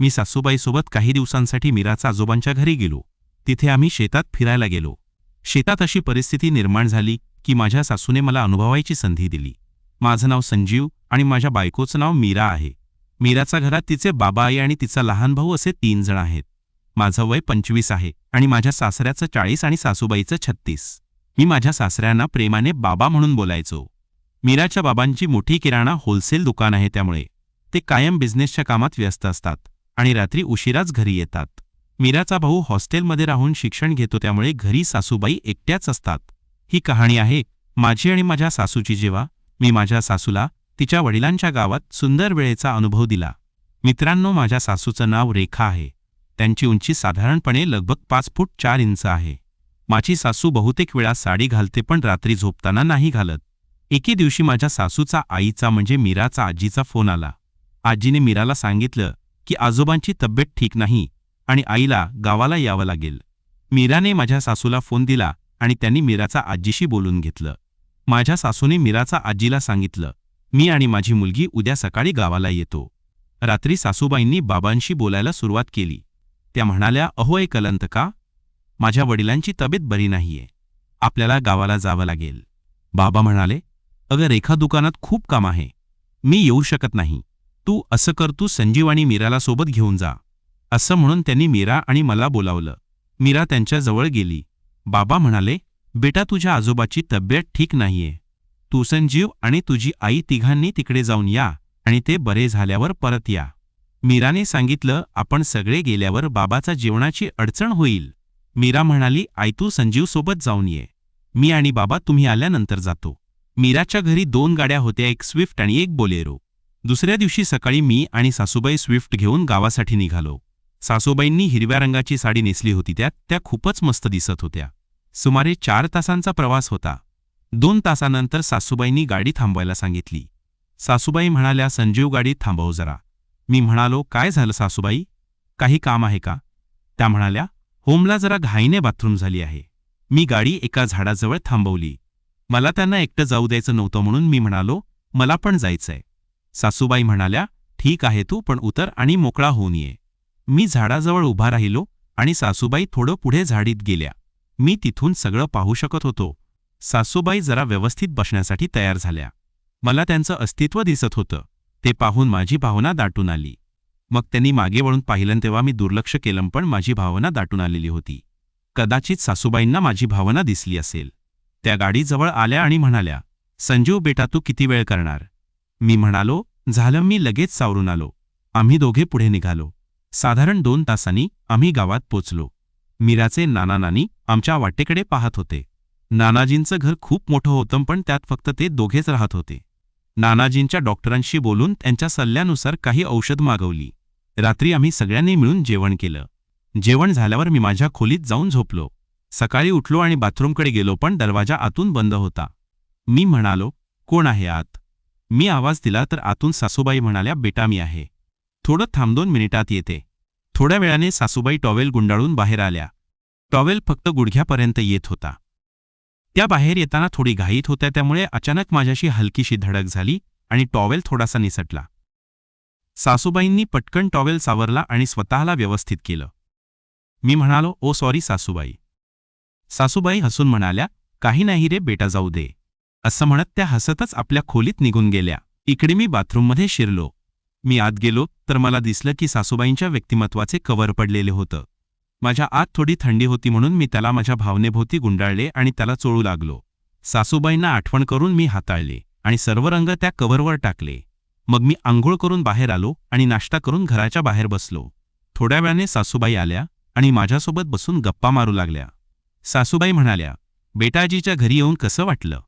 मी सासूबाईसोबत काही दिवसांसाठी मीराचा आजोबांच्या घरी गेलो. तिथे आम्ही शेतात फिरायला गेलो. शेतात अशी परिस्थिती निर्माण झाली की माझ्या सासूने मला अनुभवायची संधी दिली. माझं नाव संजीव आणि माझ्या बायकोचं नाव मीरा आहे. मीराच्या घरात तिचे बाबा आई आणि तिचा लहान भाऊ असे तीन जण आहेत. माझं वय पंचवीस आहे आणि माझ्या सासऱ्याचं चाळीस आणि सासूबाईचं छत्तीस. मी माझ्या सासऱ्यांना प्रेमाने बाबा म्हणून बोलायचो. मीराच्या बाबांची मोठी किराणा होलसेल दुकान आहे त्यामुळे ते कायम बिझनेसच्या कामात व्यस्त असतात. आणि रात्री उशिराच घरी येतात. मीराचा भाऊ हॉस्टेलमध्ये राहून शिक्षण घेतो त्यामुळे घरी सासूबाई एकट्याच असतात. ही कहाणी आहे माझी आणि माझ्या सासूची जेव्हा मी माझ्या सासूला तिच्या वडिलांच्या गावात सुंदर वेळेचा अनुभव दिला. मित्रांनो माझ्या सासूचं नाव रेखा आहे. त्यांची उंची साधारणपणे लगभग पाच फूट चार इंच आहे. माझी सासू बहुतेक वेळा साडी घालते पण रात्री झोपताना नाही घालत. एके दिवशी माझ्या सासूचा आईचा म्हणजे मीराचा आजीचा फोन आला. आजीने मीराला सांगितलं की आजोबांची तब्येत ठीक नाही आणि आईला गावाला यावं लागेल. मीराने माझ्या सासूला फोन दिला आणि त्यांनी मीराचा आजीशी बोलून घेतलं. माझ्या सासूने मीराचा आजीला सांगितलं मी आणि माझी मुलगी उद्या सकाळी गावाला येतो. रात्री सासूबाईंनी बाबांशी बोलायला सुरुवात केली. त्या म्हणाल्या अहो एक कलंत का माझ्या वडिलांची तब्येत बरी नाहीये. आपल्याला गावाला जावं लागेल. बाबा म्हणाले अगं रेखा दुकानात खूप काम आहे. मी येऊ शकत नाही. तू असं कर तू संजीव आणि मीराला सोबत घेऊन जा. असं म्हणून त्यांनी मीरा आणि मला बोलावलं. मीरा त्यांच्याजवळ गेली. बाबा म्हणाले बेटा तुझ्या आजोबाची तब्येत ठीक नाहीये. तू संजीव आणि तुझी आई तिघांनी तिकडे जाऊन या आणि ते बरे झाल्यावर परत या. मीराने सांगितलं आपण सगळे गेल्यावर बाबाचा जेवणाची अडचण होईल. मीरा म्हणाली आई तू संजीवसोबत जाऊन ये. मी आणि बाबा तुम्ही आल्यानंतर जातो. मीराच्या घरी दोन गाड्या होत्या एक स्विफ्ट आणि एक बोलेरो. दुसऱ्या दिवशी सकाळी मी आणि सासूबाई स्विफ्ट घेऊन गावासाठी निघालो. सासूबाईंनी हिरव्या रंगाची साडी नेसली होती त्यात त्या खूपच मस्त दिसत होत्या. सुमारे चार तासांचा प्रवास होता. दोन तासानंतर सासूबाईंनी गाडी थांबवायला सांगितली. सासूबाई म्हणाल्या संजीव गाडी थांबव जरा. मी म्हणालो काय झालं सासूबाई? काही काम आहे का? त्या म्हणाल्या होमला जरा घाईने बाथरूम झाली आहे. मी गाडी एका झाडाजवळ थांबवली. मला त्यांना एकटं जाऊ द्यायचं नव्हतं म्हणून मी म्हणालो मला पण जायचंय. सासूबाई म्हणाल्या ठीक आहे तू पण उतर आणि मोकळा होऊन ये. मी झाडाजवळ उभा राहिलो आणि सासूबाई थोडं पुढे झाडीत गेल्या. मी तिथून सगळं पाहू शकत होतो. सासूबाई जरा व्यवस्थित बसण्यासाठी तयार झाल्या. मला त्यांचं अस्तित्व दिसत होतं. ते पाहून माझी भावना दाटून आली. मग त्यांनी मागे वळून पाहिलं तेव्हा मी दुर्लक्ष केलं पण माझी भावना दाटून आलेली होती. कदाचित सासूबाईंना माझी भावना दिसली असेल. त्या गाडीजवळ आल्या आणि म्हणाल्या संजीव बेटा तू किती वेळ करणार? मी म्हणालो झालं मी लगेच सावरून आलो. आम्ही दोघे पुढे निघालो. साधारण दोन तासांनी आम्ही गावात पोचलो. मीराचे नाना नानी आमच्या वाटेकडे पाहत होते. नानाजींचं घर खूप मोठं होतं पण त्यात फक्त ते दोघेच राहत होते. नानाजींच्या डॉक्टरांशी बोलून त्यांच्या सल्ल्यानुसार काही औषध मागवली. रात्री आम्ही सगळ्यांनी मिळून जेवण केलं. जेवण झाल्यावर मी माझ्या खोलीत जाऊन झोपलो. सकाळी उठलो आणि बाथरूमकडे गेलो पण दरवाजा आतून बंद होता. मी म्हणालो कोण आहे आत? मी आवाज दिला तर आतून सासूबाई म्हणाल्या बेटा मी आहे. थोडं थांब दोन मिनिटात येते. थोड्या वेळाने सासूबाई टॉवेल गुंडाळून बाहेर आल्या. टॉवेल फक्त गुडघ्यापर्यंत येत होता. त्या बाहेर येताना थोडी घाईत होत्या त्यामुळे अचानक माझ्याशी हलकीशी धडक झाली आणि टॉवेल थोडासा निसटला. सासूबाईंनी पटकन टॉवेल सावरला आणि स्वतःला व्यवस्थित केलं. मी म्हणालो ओ सॉरी सासूबाई. सासूबाई हसून म्हणाल्या काही नाही रे बेटा जाऊ दे. असं म्हणत त्या हसतच आपल्या खोलीत निघून गेल्या. इकडे मी बाथरूममध्ये शिरलो. मी आत गेलो तर मला दिसलं की सासूबाईंच्या व्यक्तिमत्वाचे कवर पडलेले होतं. माझ्या आत थोडी थंडी होती म्हणून मी त्याला माझ्या भावनेभोवती गुंडाळले आणि त्याला चोळू लागलो. सासूबाईंना आठवण करून मी हाताळले आणि सर्व रंग त्या कव्हरवर टाकले. मग मी आंघोळ करून बाहेर आलो आणि नाश्ता करून घराच्या बाहेर बसलो. थोड्या वेळाने सासूबाई आल्या आणि माझ्यासोबत बसून गप्पा मारू लागल्या. सासूबाई म्हणाल्या बेटाजीच्या घरी येऊन कसं वाटलं?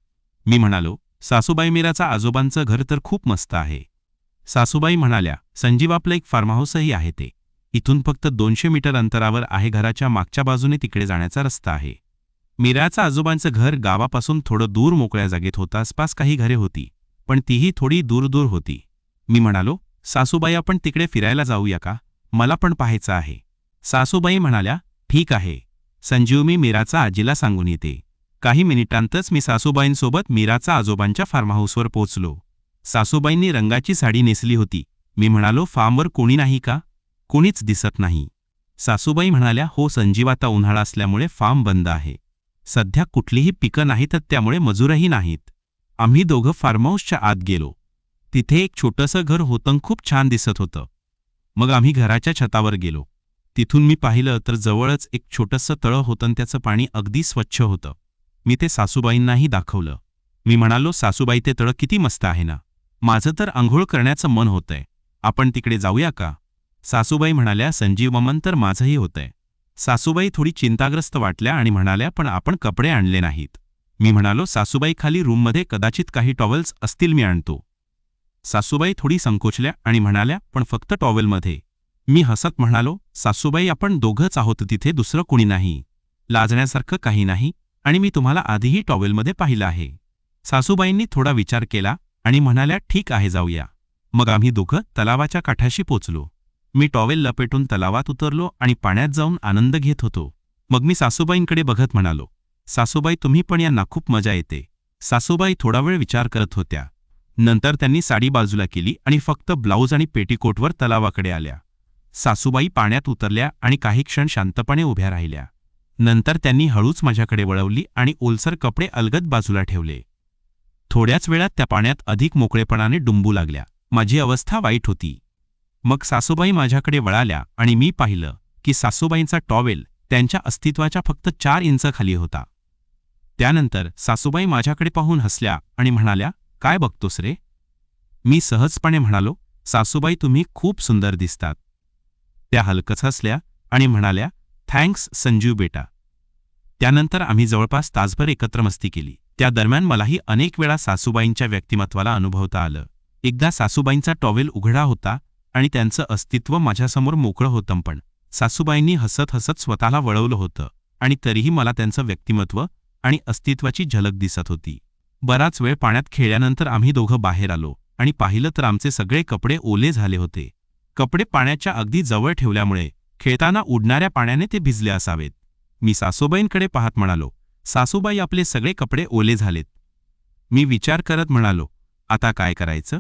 मी म्हणालो सासूबाई मीराचा आजोबांचं घर तर खूप मस्त आहे. सासूबाई म्हणाल्या संजीव आपलं एक फार्महाऊसही आहे ते. इथून फक्त दोनशे मीटर अंतरावर आहे घराच्या मागच्या बाजूने तिकडे जाण्याचा रस्ता आहे. मीराचं आजोबांचं घर गावापासून थोडं दूर मोकळ्या जागेत होतं आसपास काही घरे होती पण तीही थोडी दूर दूर होती. मी म्हणालो सासूबाई आपण तिकडे फिरायला जाऊया का? मला पण पाहायचं आहे. सासूबाई म्हणाल्या ठीक आहे. संजीव मी मीराचा आजीला सांगून येते. काही मिनिटांतच मी सासूबाईंसोबत मीराचा आजोबांच्या फार्महाऊसवर पोचलो सासूबाईंनी रंगाची साडी नेसली होती. मी म्हणालो फार्मवर कोणी नाही का? कोणीच दिसत नाही. सासूबाई म्हणाल्या हो संजीवाता उन्हाळा असल्यामुळे फार्म बंद आहे. सध्या कुठलीही पिकं नाहीत त्यामुळे मजूरही नाहीत. आम्ही दोघं फार्महाऊसच्या आत गेलो. तिथे एक छोटंसं घर होतं खूप छान दिसत होतं. मग आम्ही घराच्या छतावर गेलो. तिथून मी पाहिलं तर जवळच एक छोटंसं तळं होतं त्याचं पाणी अगदी स्वच्छ होतं. मी ते सासूबाईंनाही दाखवलं. मी म्हणालो सासूबाई ते तळं किती मस्त आहे ना. माझं तर आंघोळ करण्याचं मन होतंय. आपण तिकडे जाऊया का? सासूबाई म्हणाल्या संजीव ममन तर माझंही होतंय. सासूबाई थोडी चिंताग्रस्त वाटल्या आणि म्हणाल्या पण आपण कपडे आणले नाहीत. मी म्हणालो सासूबाई खाली रूममध्ये कदाचित काही टॉवेल्स असतील मी आणतो. सासूबाई थोडी संकोचल्या आणि म्हणाल्या पण फक्त टॉवेलमध्ये. मी हसत म्हणालो सासूबाई आपण दोघंच आहोत तिथे दुसरं कुणी नाही. लाजण्यासारखं काही नाही. आणि मी तुम्हाला आधीही टॉवेलमध्ये पाहिलं आहे. सासूबाईंनी थोडा विचार केला आणि म्हणाल्या ठीक आहे जाऊया. मग आम्ही दोघं तलावाच्या काठाशी पोचलो. मी टॉवेल लपेटून तलावात उतरलो आणि पाण्यात जाऊन आनंद घेत होतो. मग मी सासूबाईंकडे बघत म्हणालो सासूबाई तुम्ही पण यांना खूप मजा येते. सासूबाई थोडा वेळ विचार करत होत्या. नंतर त्यांनी साडी बाजूला केली आणि फक्त ब्लाऊज आणि पेटीकोटवर तलावाकडे आल्या. सासूबाई पाण्यात उतरल्या आणि काही क्षण शांतपणे उभ्या राहिल्या. नंतर त्यांनी हळूच माझ्याकडे वळवली आणि ओलसर कपडे अलगद बाजूला ठेवले. थोड्याच वेळात त्या पाण्यात अधिक मोकळेपणाने डुंबू लागल्या. माझी अवस्था वाईट होती. मग सासूबाई माझ्याकडे वळाल्या आणि मी पाहिलं की सासूबाईंचा टॉवेल त्यांच्या अस्तित्वाच्या फक्त चार इंच खाली होता. त्यानंतर सासूबाई माझ्याकडे पाहून हसल्या आणि म्हणाल्या काय बघतोस रे? मी सहजपणे म्हणालो सासूबाई तुम्ही खूप सुंदर दिसतात. त्या हलकच हसल्या आणि म्हणाल्या थँक्स संजीव बेटा. त्यानंतर आम्ही जवळपास तासभर एकत्र मस्ती केली. त्या दरम्यान मलाही अनेक वेळा सासूबाईंच्या व्यक्तिमत्वाला अनुभवता आलं. एकदा सासूबाईंचा टॉवेल उघडा होता आणि त्यांचं अस्तित्व माझ्यासमोर मोकळं होतं पण. सासूबाईंनी हसत हसत स्वतःला वळवलं होतं आणि तरीही मला त्यांचं व्यक्तिमत्व आणि अस्तित्वाची झलक दिसत होती. बराच वेळ पाण्यात खेळल्यानंतर आम्ही दोघं बाहेर आलो आणि पाहिलं तर आमचे सगळे कपडे ओले झाले होते. कपडे पाण्याच्या अगदी जवळ ठेवल्यामुळे खेळताना उडणाऱ्या पाण्याने ते भिजले असावेत. मी सासूबाईंकडे पाहत म्हणालो सासूबाई आपले सगळे कपडे ओले झालेत. मी विचार करत म्हणालो आता काय करायचं?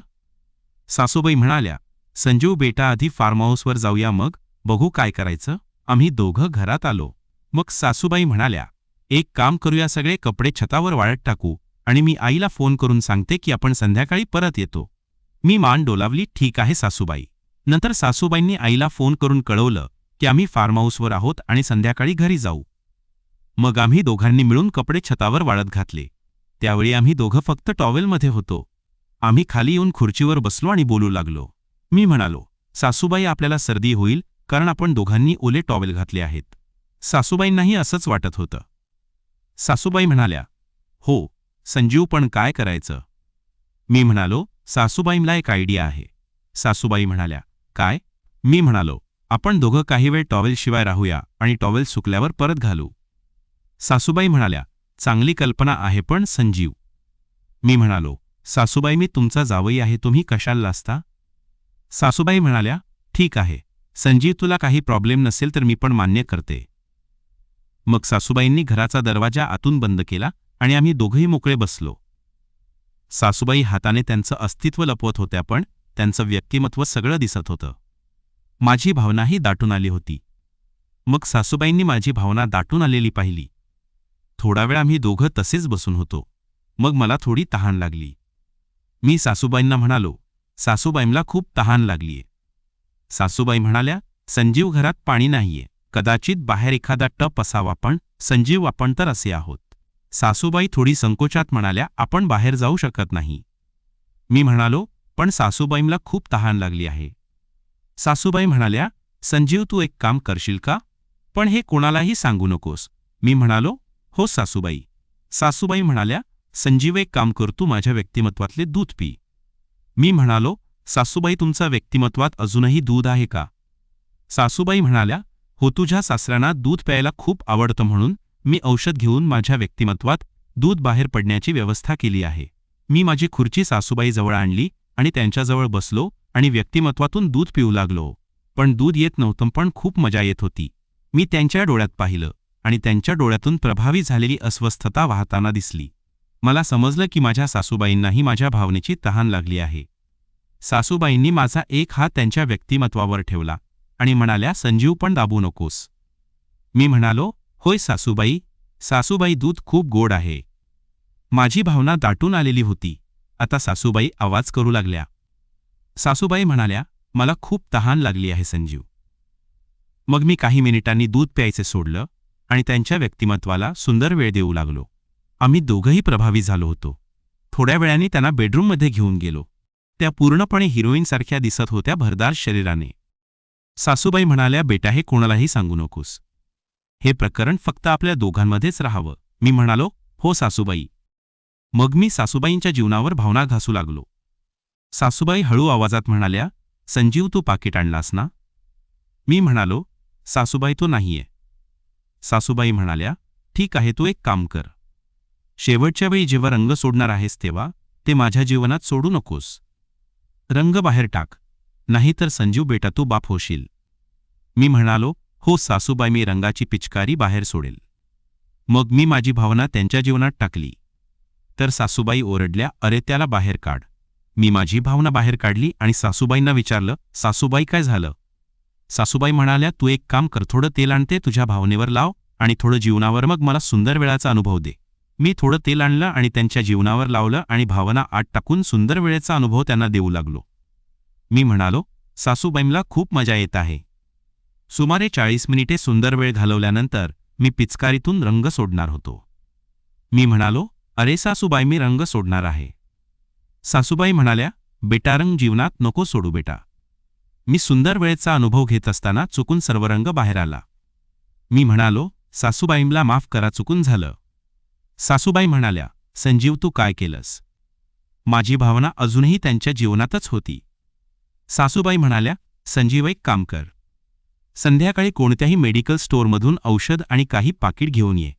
सासूबाई म्हणाल्या संजीव बेटा आधी फार्म हाऊसवर जाऊया मग बघू काय करायचं. आम्ही दोघं घरात आलो. मग सासूबाई म्हणाल्या एक काम करूया सगळे कपडे छतावर वाळत टाकू आणि मी आईला फोन करून सांगते की आपण संध्याकाळी परत येतो. मी मान डोलावली ठीक आहे सासूबाई. नंतर सासूबाईंनी आईला फोन करून कळवलं की आम्ही फार्म हाऊसवर आहोत आणि संध्याकाळी घरी जाऊ. मग आम्ही दोघांनी मिळून कपडे छतावर वाळत घातले. त्यावेळी आम्ही दोघं फक्त टॉवेलमध्ये होतो. आम्ही खाली येऊन खुर्चीवर बसलो आणि बोलू लागलो. मी म्हणालो सासूबाई आपल्याला सर्दी होईल कारण आपण दोघांनी ओले टॉवेल घातले आहेत. सासूबाईंनाही असंच वाटत होतं. सासूबाई म्हणाल्या हो संजीव पण काय करायचं? मी म्हणालो सासूबाईंला एक आयडिया आहे. सासूबाई म्हणाल्या काय? मी म्हणालो आपण दोघं काही वेळ टॉवेलशिवाय राहूया आणि टॉवेल सुकल्यावर परत घालू. सासूबाई म्हणाल्या चांगली कल्पना आहे पण संजीव. मी म्हणालो सासूबाई मी तुमचा जावई आहे तुम्ही कशाला असता सासूबाई म्हणाल्या ठीक आहे. संजीव तुला काही प्रॉब्लेम नसेल तर मी पण मान्य करते. मग सासूबाईंनी घराचा दरवाजा आतून बंद केला आणि आम्ही दोघंही मोकळे बसलो. सासूबाई हाताने त्यांचं अस्तित्व लपवत होत्या पण त्यांचं व्यक्तिमत्व सगळं दिसत होतं. माझी भावनाही दाटून आली होती. मग सासूबाईंनी माझी भावना दाटून आलेली पाहिली. थोडा वेळ आम्ही दोघं तसेच बसून होतो. मग मला थोडी तहान लागली. मी सासूबाईंना म्हणालो सासूबाईंना खूप तहान लागलीये. सासूबाई म्हणाल्या संजीव घरात पाणी नाहीये. कदाचित बाहेर एखादा टप असावा पण संजीव आपण तर असे आहोत. सासूबाई थोडी संकोचात म्हणाल्या आपण बाहेर जाऊ शकत नाही. मी म्हणालो पण सासूबाईंना खूप तहान लागली आहे. सासूबाई म्हणाल्या संजीव तू एक काम करशील का? पण हे कोणालाही सांगू नकोस. मी म्हणालो हो सासूबाई. सासूबाई म्हणाल्या संजीव एक काम कर तू माझ्या व्यक्तिमत्वातले दूध पी. मी म्हणालो सासूबाई तुमचा व्यक्तिमत्वात अजूनही दूध आहे का? सासूबाई म्हणाल्या हो तुझ्या सासऱ्यांना दूध प्यायला खूप आवडतं म्हणून मी औषध घेऊन माझ्या व्यक्तिमत्वात दूध बाहेर पडण्याची व्यवस्था केली आहे. मी माझी खुर्ची सासूबाईजवळ आणली आणि त्यांच्याजवळ बसलो आणि व्यक्तिमत्वातून दूध पिऊ लागलो. पण दूध येत नव्हतं पण खूप मजा येत होती. मी त्यांच्या डोळ्यात पाहिलं आणि त्यांच्या डोळ्यातून प्रभावी झालेली अस्वस्थता वाहताना दिसली. मला समजलं की माझ्या सासूबाईंनाही माझ्या भावनेची तहान लागली आहे. सासूबाईंनी माझा एक हात त्यांच्या व्यक्तिमत्वावर ठेवला आणि म्हणाल्या संजीव पण दाबू नकोस. मी म्हणालो होय सासूबाई सासूबाई दूध खूप गोड आहे. माझी भावना दाटून आलेली होती. आता सासूबाई आवाज करू लागल्या. सासूबाई म्हणाल्या मला खूप तहान लागली आहे संजीव. मग मी काही मिनिटांनी दूध प्यायचे सोडलं आणि त्यांच्या व्यक्तिमत्वाला सुंदर वेळ देऊ लागलो. आम्ही दोघंही प्रभावी झालो होतो. थोड्या वेळाने त्यांना बेडरूममध्ये घेऊन गेलो. त्या पूर्णपणे हिरोईनसारख्या दिसत होत्या भरदार शरीराने. सासूबाई म्हणाल्या बेटा हे कोणालाही सांगू नकोस. हे प्रकरण फक्त आपल्या दोघांमध्येच राहावं. मी म्हणालो हो सासूबाई. मग मी सासूबाईंच्या जीवनावर भावना घासू लागलो. सासूबाई हळू आवाजात म्हणाल्या संजीव तू पाकिट आणलास ना? मी म्हणालो सासूबाई तो नाहीये. सासूबाई म्हणाल्या ठीक आहे तू एक काम कर. शेवटच्या वेळी जेव्हा रंग सोडणार आहेस तेव्हा ते माझ्या जीवनात सोडू नकोस. रंग बाहेर टाक नाहीतर संजीव बेटा तू बाप होशील. मी म्हणालो हो सासूबाई मी रंगाची पिचकारी बाहेर सोडेल. मग मी माझी भावना त्यांच्या जीवनात टाकली. तर सासूबाई ओरडल्या अरे त्याला बाहेर काढ. मी माझी भावना बाहेर काढली आणि सासूबाईंना विचारलं सासूबाई काय झालं? सासूबाई म्हणाल्या तू एक काम कर थोडं तेल आणते तुझ्या भावनेवर लाव आणि थोडं जीवनावर मग मला सुंदर वेळाचा अनुभव दे. मी थोडं तेल आणलं आणि त्यांच्या जीवनावर लावलं आणि भावना आत टाकून सुंदर वेळेचा अनुभव त्यांना देऊ लागलो. मी म्हणालो सासूबाईंला खूप मजा येत आहे. सुमारे चाळीस मिनिटे सुंदर वेळ घालवल्यानंतर मी पिचकारीतून रंग सोडणार होतो. मी म्हणालो अरे सासूबाई मी रंग सोडणार आहे. सासूबाई म्हणाल्या बेटारंग जीवनात नको सोडू बेटा. मी सुंदर वेळेचा अनुभव घेत असताना चुकून सर्व रंग बाहेर आला. मी म्हणालो सासूबाईंला माफ करा चुकून झालं. सासूबाई म्हणाल्या संजीव तू काय केलंस? माझी भावना अजूनही त्यांच्या जीवनातच होती. सासूबाई म्हणाल्या संजीव एक काम कर. संध्याकाळी कोणत्याही मेडिकल स्टोअरमधून औषध आणि काही पाकिट घेऊन ये.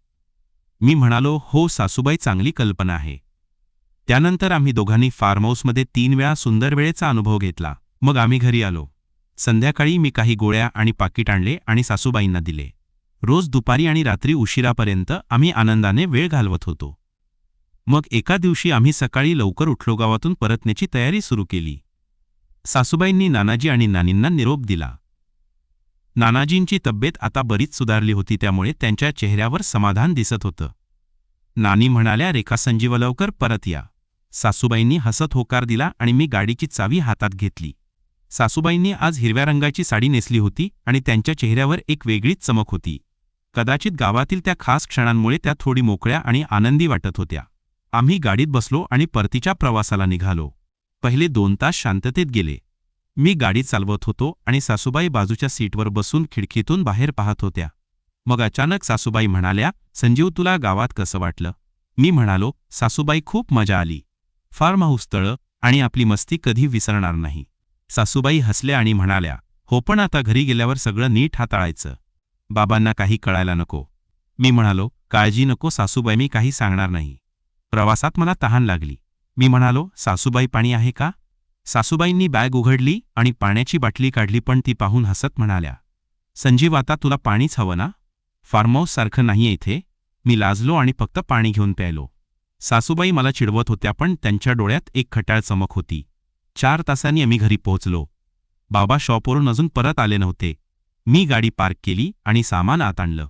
मी म्हणालो हो सासूबाई चांगली कल्पना आहे. त्यानंतर आम्ही दोघांनी फार्म हाऊसमध्ये तीन वेळा सुंदर वेळेचा अनुभव घेतला. मग आम्ही घरी आलो. संध्याकाळी मी काही गोळ्या आणि पाकिट आणले आणि सासूबाईंना दिले. रोज दुपारी आणि रात्री उशिरापर्यंत आम्ही आनंदाने वेळ घालवत होतो. मग एका दिवशी आम्ही सकाळी लवकर उठलो गावातून परतण्याची तयारी सुरू केली. सासूबाईंनी नानाजी आणि नानींना निरोप दिला. नानाजींची तब्येत आता बरीच सुधारली होती त्यामुळे त्यांच्या चेहऱ्यावर समाधान दिसत होतं. नानी म्हणाल्या रेखा संजीवलवकर परत या. सासूबाईंनी हसत होकार दिला आणि मी गाडीची चावी हातात घेतली. सासूबाईंनी आज हिरव्या रंगाची साडी नेसली होती आणि त्यांच्या चेहऱ्यावर एक वेगळीच चमक होती. कदाचित गावातील त्या खास क्षणांमुळे त्या थोडी मोकळ्या आणि आनंदी वाटत होत्या. आम्ही गाडीत बसलो आणि परतीच्या प्रवासाला निघालो. पहिले दोन तास शांततेत गेले. मी गाडी चालवत होतो आणि सासूबाई बाजूच्या सीटवर बसून खिडकीतून बाहेर पाहत होत्या. मग अचानक सासूबाई म्हणाल्या संजीव तुला गावात कसं वाटलं? मी म्हणालो सासूबाई खूप मजा आली. फार्म हाऊस तळं आणि आपली मस्ती कधी विसरणार नाही. सासूबाई हसल्या आणि म्हणाल्या हो पण आता घरी गेल्यावर सगळं नीट हाताळायचं. बाबांना काही कळायला नको. मी म्हणालो काळजी नको सासूबाई मी काही सांगणार नाही. प्रवासात मला तहान लागली. मी म्हणालो सासूबाई पाणी आहे का? सासूबाईंनी बॅग उघडली आणि पाण्याची बाटली काढली पण ती पाहून हसत म्हणाल्या संजीव आता तुला पाणीच हवं ना? फार्महाऊस सारखं नाहीये इथे. मी लाजलो आणि फक्त पाणी घेऊन प्यायलो. सासूबाई मला चिडवत होत्या पण त्यांच्या डोळ्यात एक खटाळ चमक होती. चार तासांनी आम्ही घरी पोहोचलो. बाबा शॉपवरून अजून परत आले नव्हते. मी गाडी पार्क केली आणि सामान आत आणलं.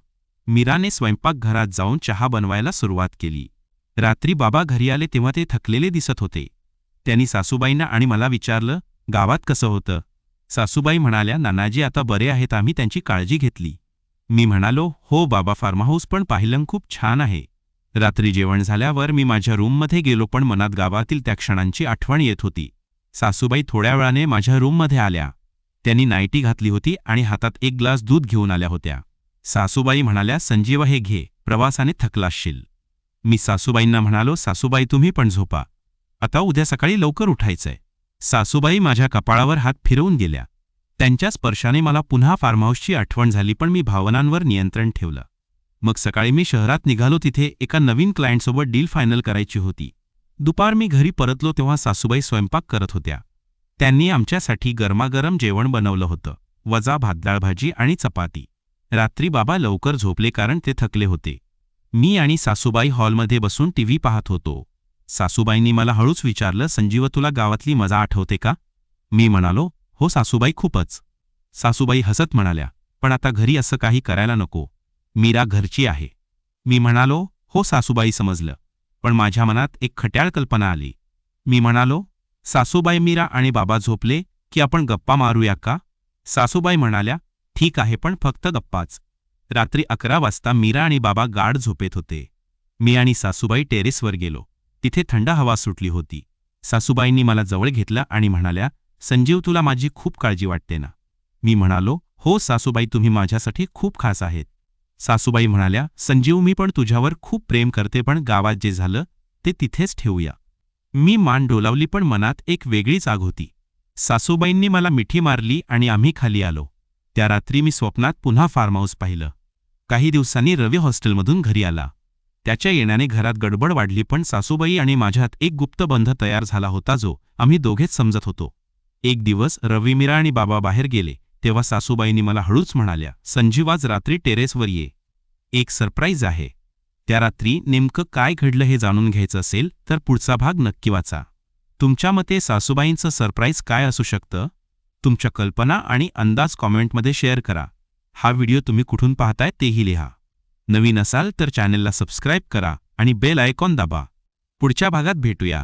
मीराने स्वयंपाकघरात जाऊन चहा बनवायला सुरुवात केली. रात्री बाबा घरी आले तेव्हा ते थकलेले दिसत होते. त्यांनी सासूबाईंना आणि मला विचारलं गावात कसं होतं? सासूबाई म्हणाल्या नानाजी आता बरे आहेत आम्ही त्यांची काळजी घेतली. मी म्हणालो हो बाबा फार्महाऊस पण पाहिलं खूप छान आहे. रात्री जेवण झाल्यावर मी माझ्या रूममध्ये गेलो पण मनात गावातील त्या क्षणांची आठवण येत होती. सासूबाई थोड्या वेळाने माझ्या रूममध्ये आल्या. त्यांनी नाईटी घातली होती आणि हातात एक ग्लास दूध घेऊन आल्या होत्या. सासूबाई म्हणाल्या संजीव हे घे. प्रवासाने थकलाशील मी सासूबाईंना म्हणालो सासूबाई तुम्ही पण झोपा. आता उद्या सकाळी लवकर उठायचंय. सासूबाई माझ्या कपाळावर हात फिरवून गेल्या. त्यांच्या स्पर्शाने मला पुन्हा फार्महाऊसची आठवण झाली पण मी भावनांवर नियंत्रण ठेवलं. मग सकाळी मी शहरात निघालो तिथे एका नवीन क्लायंटसोबत डील फायनल करायची होती. दुपार मी घरी परतलो तेव्हा सासूबाई स्वयंपाक करत होत्या. त्यांनी आमच्यासाठी गरमागरम जेवण बनवलं होतं. वजा भातदाळ भाजी आणि चपाती. रात्री बाबा लवकर झोपले कारण ते थकले होते. मी आणि सासूबाई हॉलमध्ये बसून टीव्ही पाहत होतो. सासूबाईंनी मला हळूच विचारलं संजीव तुला गावातली मजा आठवते का? मी म्हणालो हो सासूबाई खूपच. सासूबाई हसत म्हणाल्या पण आता घरी असं काही करायला नको. मीरा घरची आहे. मी म्हणालो हो सासूबाई समजलं. पण माझ्या मनात एक खट्याळ कल्पना आली. मी म्हणालो सासूबाई मीरा आणि बाबा झोपले की आपण गप्पा मारूया का? सासूबाई म्हणाल्या ठीक आहे पण फक्त गप्पाच. रात्री अकरा वाजता मीरा आणि बाबा गाढ झोपेत होते. मी आणि सासूबाई टेरेसवर गेलो. तिथे थंड हवा सुटली होती. सासूबाईंनी मला जवळ घेतलं आणि म्हणाल्या संजीव तुला माझी खूप काळजी वाटते ना? मी म्हणालो हो सासूबाई तुम्ही माझ्यासाठी खूप खास आहेत. सासूबाई म्हणाल्या संजीव मी पण तुझ्यावर खूप प्रेम करते पण गावात जे झालं ते तिथेच ठेवूया. मी मान डोलावली पण मनात एक वेगळीच आग होती. सासूबाईंनी मला मिठी मारली आणि आम्ही खाली आलो. त्या रात्री मी स्वप्नात पुन्हा फार्म हाऊस पाहिलं. काही दिवसांनी रवी हॉस्टेलमधून घरी आला. त्याच्या येण्याने घरात गडबड वाढली पण सासूबाई आणि माझ्यात एक गुप्तबंध तयार झाला होता जो आम्ही दोघेच समजत होतो. एक दिवस रवी मीरा आणि बाबा बाहेर गेले. तेव्हा सासूबाईंनी मला हळूच म्हणाल्या संजीव आज रात्री टेरेसवर ये. एक सरप्राईज आहे. त्या रात्री नेमकं काय घडलं हे जाणून घ्यायचं असेल तर पुढचा भाग नक्की वाचा. तुमच्या मते सासूबाईंचं सरप्राईज काय असू शकतं? तुमच्या कल्पना आणि अंदाज कॉमेंटमध्ये शेअर करा. हा व्हिडिओ तुम्ही कुठून पाहताय तेही लिहा. नवीन असाल तर चॅनेलला सबस्क्राईब करा आणि बेल आयकॉन दाबा. पुढच्या भागात भेटूया.